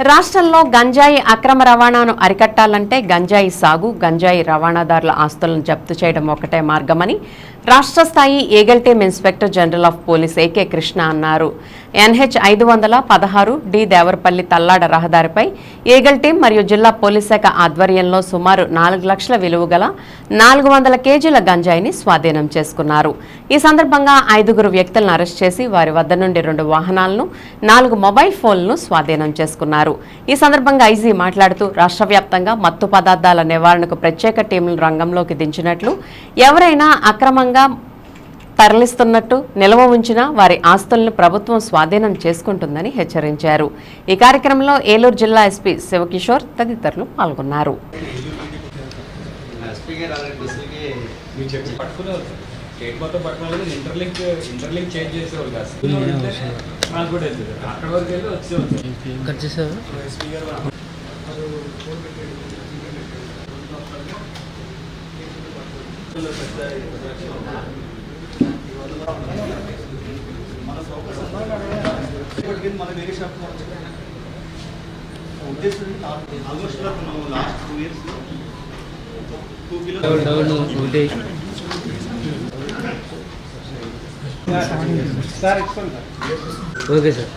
రాష్ట్రంలో గంజాయి అక్రమ రవాణాను అరికట్టాలంటే గంజాయి సాగు గంజాయి రవాణాదారుల ఆస్తులను జప్తు చేయడం ఒకటే మార్గమని రాష్ట్ర స్థాయి eagle team inspector general of police AK Krishna అన్నారు. ఎన్హెచ్ ఐదు వందల పదహారు డి దేవరపల్లి తల్లాడ రహదారిపై ఏగల్ టీం మరియు జిల్లా పోలీస్ శాఖ ఆధ్వర్యంలో సుమారు నాలుగు లక్షల విలువ గల నాలుగు వందల కేజీల గంజాయిని స్వాధీనం చేసుకున్నారు. ఈ సందర్భంగా ఐదుగురు వ్యక్తులను అరెస్ట్ చేసి వారి వద్ద నుండి రెండు వాహనాలను నాలుగు మొబైల్ ఫోన్లను స్వాధీనం చేసుకున్నారు. ఈ సందర్భంగా ఐజీ మాట్లాడుతూ రాష్ట్ర వ్యాప్తంగా మత్తు పదార్థాల నివారణకు ప్రత్యేక టీంలు రంగంలోకి దించినట్లు ఎవరైనా అక్రమంగా తరలిస్తున్నట్టు నిల్వ ఉంచిన వారి ఆస్తులను ప్రభుత్వం స్వాధీనం చేసుకుంటుందని హెచ్చరించారు. ఈ కార్యక్రమంలో ఏలూరు జిల్లా ఎస్పీ శివకిషోర్ తదితరులు పాల్గొన్నారు. స్టేట్ మొత్తం ఇంటర్లింక్ ఇంటర్లింక్ చేంజ్ చేసేవాళ్ళు కాదు. నాకు కూడా అక్కడ వరకు వెళ్ళి వచ్చేవాళ్ళు. ఇప్పటికీ మన వేరే షాప్ ఉద్దేశం almost last two years two kilo sir okay sir.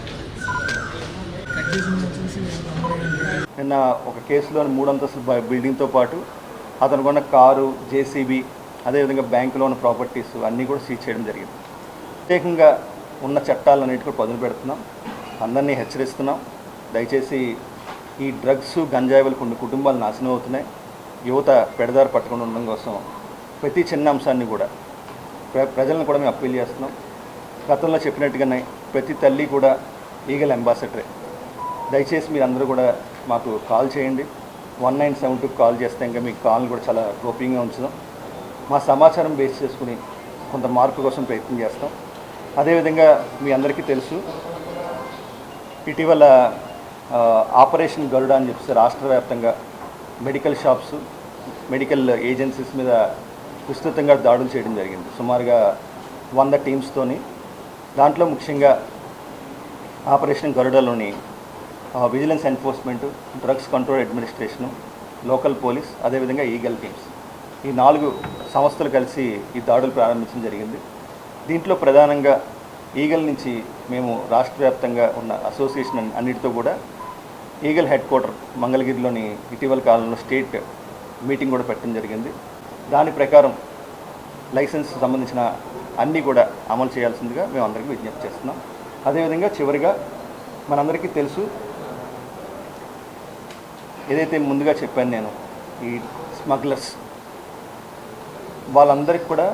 నిన్న ఒక కేసులో మూడు అంతస్తుల బ- బిల్డింగ్తో పాటు అతను కొన్న కారు జేసీబీ అదేవిధంగా బ్యాంకులో ఉన్న ప్రాపర్టీస్ అన్నీ కూడా సీజ్ చేయడం జరిగింది. ప్రత్యేకంగా ఉన్న చట్టాలన్నిటి కూడా పదులు పెడుతున్నాం. అందరినీ హెచ్చరిస్తున్నాం. దయచేసి ఈ డ్రగ్స్ గంజాయిలు కొన్ని కుటుంబాలు నాశనం అవుతున్నాయి. యువత పెడదారు పట్టకుండా ఉండడం కోసం ప్రతి చిన్న అంశాన్ని కూడా ప్ర ప్రజలను కూడా మేము అప్పీల్ చేస్తున్నాం. గతంలో చెప్పినట్టుగానే ప్రతి తల్లి కూడా ఈగల్ అంబాసిడరే దయచేసి మీరు అందరూ కూడా మాకు కాల్ చేయండి. One nine seven two call చేస్తే ఇంకా మీకు కాల్ని కూడా చాలా గోప్యంగా ఉంచుదాం. మా సమాచారం బేస్ చేసుకుని కొంత మార్పు కోసం ప్రయత్నం చేస్తాం. అదేవిధంగా మీ అందరికీ తెలుసు ఇటీవల ఆపరేషన్ గరుడ అని చెప్పేసి రాష్ట్ర వ్యాప్తంగా మెడికల్ షాప్స్ మెడికల్ ఏజెన్సీస్ మీద విస్తృతంగా దాడులు చేయడం జరిగింది. సుమారుగా వంద టీమ్స్తోని దాంట్లో ముఖ్యంగా operation గరుడలోని vigilance enforcement drugs control administration local police అదేవిధంగా ఈగల్ టీమ్స్. ఈ నాలుగు సంస్థలు కలిసి ఈ దాడులు ప్రారంభించడం జరిగింది. దీంట్లో ప్రధానంగా ఈగల్ నుంచి మేము రాష్ట్ర వ్యాప్తంగా ఉన్న అసోసియేషన్ అన్నిటితో కూడా ఈగల్ హెడ్ క్వార్టర్ మంగళగిరిలోని ఇటీవల కాలంలో స్టేట్ మీటింగ్ కూడా పెట్టడం జరిగింది. దాని ప్రకారం లైసెన్స్ సంబంధించిన అన్నీ కూడా అమలు చేయాల్సిందిగా మేము అందరికీ విజ్ఞప్తి చేస్తున్నాం. అదేవిధంగా చివరిగా మనందరికీ తెలుసు ఏదైతే ముందుగా చెప్పాను నేను ఈ స్మగ్లర్స్ వాళ్ళందరికీ కూడా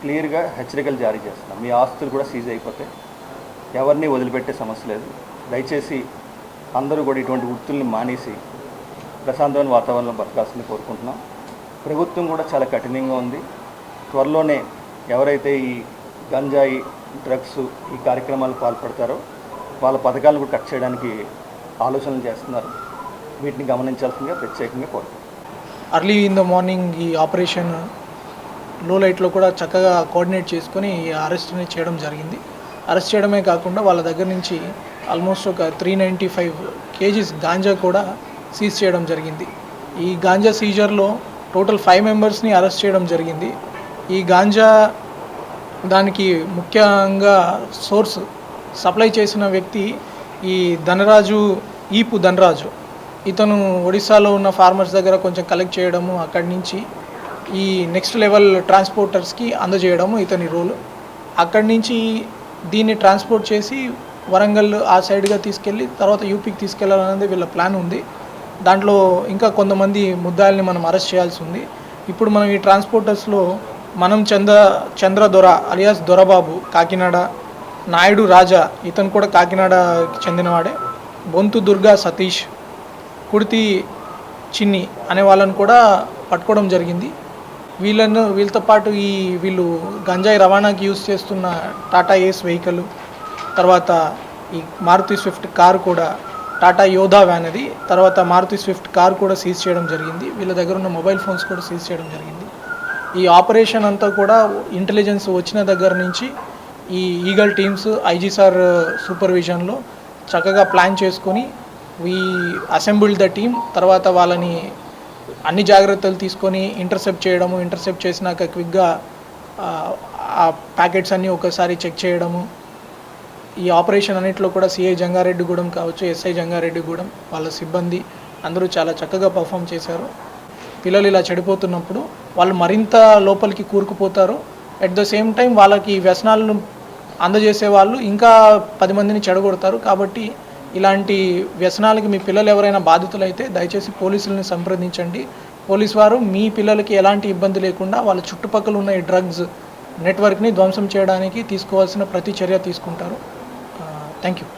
క్లియర్గా హెచ్చరికలు జారీ చేస్తున్నాం. మీ ఆస్తులు కూడా సీజ్ అయిపోతాయి ఎవరిని వదిలిపెట్టే సమస్య లేదు. దయచేసి అందరూ కూడా ఇటువంటి వృత్తుల్ని మానేసి ప్రశాంతమైన వాతావరణంలో బతకాల్సింది కోరుకుంటున్నాం. ప్రభుత్వం కూడా చాలా కఠినంగా ఉంది. త్వరలోనే ఎవరైతే ఈ గంజాయి డ్రగ్స్ ఈ కార్యక్రమాలు పాల్పడతారో వాళ్ళ పథకాలను కూడా కట్ చేయడానికి ఆలోచనలు చేస్తున్నారు. వీటిని గమనించాల్సిందిగా ప్రత్యేకంగా కోరుతున్నాం. అర్లీ ఇన్ ద మార్నింగ్ ఈ ఆపరేషన్ లో లైట్లో కూడా చక్కగా కోఆర్డినేట్ చేసుకొని అరెస్ట్ని చేయడం జరిగింది. అరెస్ట్ చేయడమే కాకుండా వాళ్ళ దగ్గర నుంచి ఆల్మోస్ట్ ఒక three ninety five kgs ganja కూడా సీజ్ చేయడం జరిగింది. ఈ గాంజా సీజర్లో టోటల్ ఫైవ్ మెంబర్స్ని అరెస్ట్ చేయడం జరిగింది. ఈ గాంజా దానికి ముఖ్యంగా సోర్స్ సప్లై చేసిన వ్యక్తి ఈ ధనరాజు ఈపు ధనరాజు. ఇతను ఒడిశాలో ఉన్న ఫార్మర్స్ దగ్గర కొంచెం కలెక్ట్ చేయడము అక్కడి నుంచి ఈ నెక్స్ట్ లెవెల్ ట్రాన్స్పోర్టర్స్కి అందజేయడము ఇతని రోల్ అక్కడి నుంచి దీన్ని ట్రాన్స్పోర్ట్ చేసి వరంగల్ ఆ సైడ్గా తీసుకెళ్ళి తర్వాత యూపీకి తీసుకెళ్ళాలనేది వీళ్ళ ప్లాన్ ఉంది. దాంట్లో ఇంకా కొంతమంది ముద్దాయిల్ని మనం అరెస్ట్ చేయాల్సి ఉంది. ఇప్పుడు మనం ఈ ట్రాన్స్పోర్టర్స్లో మనం చంద్ర చంద్ర దొర అలియాస్ దొరబాబు కాకినాడ నాయుడు రాజా ఇతను కూడా కాకినాడకి చెందినవాడే బొంతు దుర్గా సతీష్ కుడితి చిన్ని అనే వాళ్ళని కూడా పట్టుకోవడం జరిగింది. వీళ్ళను వీళ్ళతో పాటు ఈ వీళ్ళు గంజాయి రవాణాకి యూజ్ చేస్తున్న టాటా ఏస్ వెహికల్ తర్వాత ఈ మారుతి స్విఫ్ట్ కార్ కూడా టాటా యోధా వ్యాన్ అది. తర్వాత మారుతి స్విఫ్ట్ కార్ కూడా సీజ్ చేయడం జరిగింది. వీళ్ళ దగ్గర ఉన్న మొబైల్ ఫోన్స్ కూడా సీజ్ చేయడం జరిగింది. ఈ ఆపరేషన్ అంతా కూడా ఇంటెలిజెన్స్ వచ్చిన దగ్గర నుంచి ఈ ఈగల్ టీమ్స్ ఐజీ సార్ సూపర్విజన్లో చక్కగా ప్లాన్ చేసుకొని వీ అసెంబుల్డ్ ద టీమ్ తర్వాత వాళ్ళని అన్ని జాగ్రత్తలు తీసుకొని ఇంటర్సెప్ట్ చేయడము ఇంటర్సెప్ట్ చేసినాక క్విక్గా ఆ ప్యాకెట్స్ అన్నీ ఒకసారి చెక్ చేయడము. ఈ ఆపరేషన్ అన్నింటిలో కూడా సిఐ జంగారెడ్డిగూడెం కావచ్చు ఎస్ఐ జంగారెడ్డిగూడెం వాళ్ళ సిబ్బంది అందరూ చాలా చక్కగా పర్ఫామ్ చేశారు. పిల్లలు ఇలా చెడిపోతున్నప్పుడు వాళ్ళు మరింత లోపలికి కూరుకుపోతారు. అట్ ద సేమ్ టైం వాళ్ళకి వ్యసనాలను అందజేసే వాళ్ళు ఇంకా పది మందిని చెడగొడతారు. కాబట్టి ఇలాంటి వ్యసనాలకి మీ పిల్లలు ఎవరైనా బాధితులైతే దయచేసి పోలీసులను సంప్రదించండి. పోలీస్ వారు మీ పిల్లలకి ఎలాంటి ఇబ్బంది లేకుండా వాళ్ళ చుట్టుపక్కల ఉన్న ఈ డ్రగ్స్ నెట్వర్క్ని ధ్వంసం చేయడానికి తీసుకోవాల్సిన ప్రతి చర్య తీసుకుంటారు. Thank you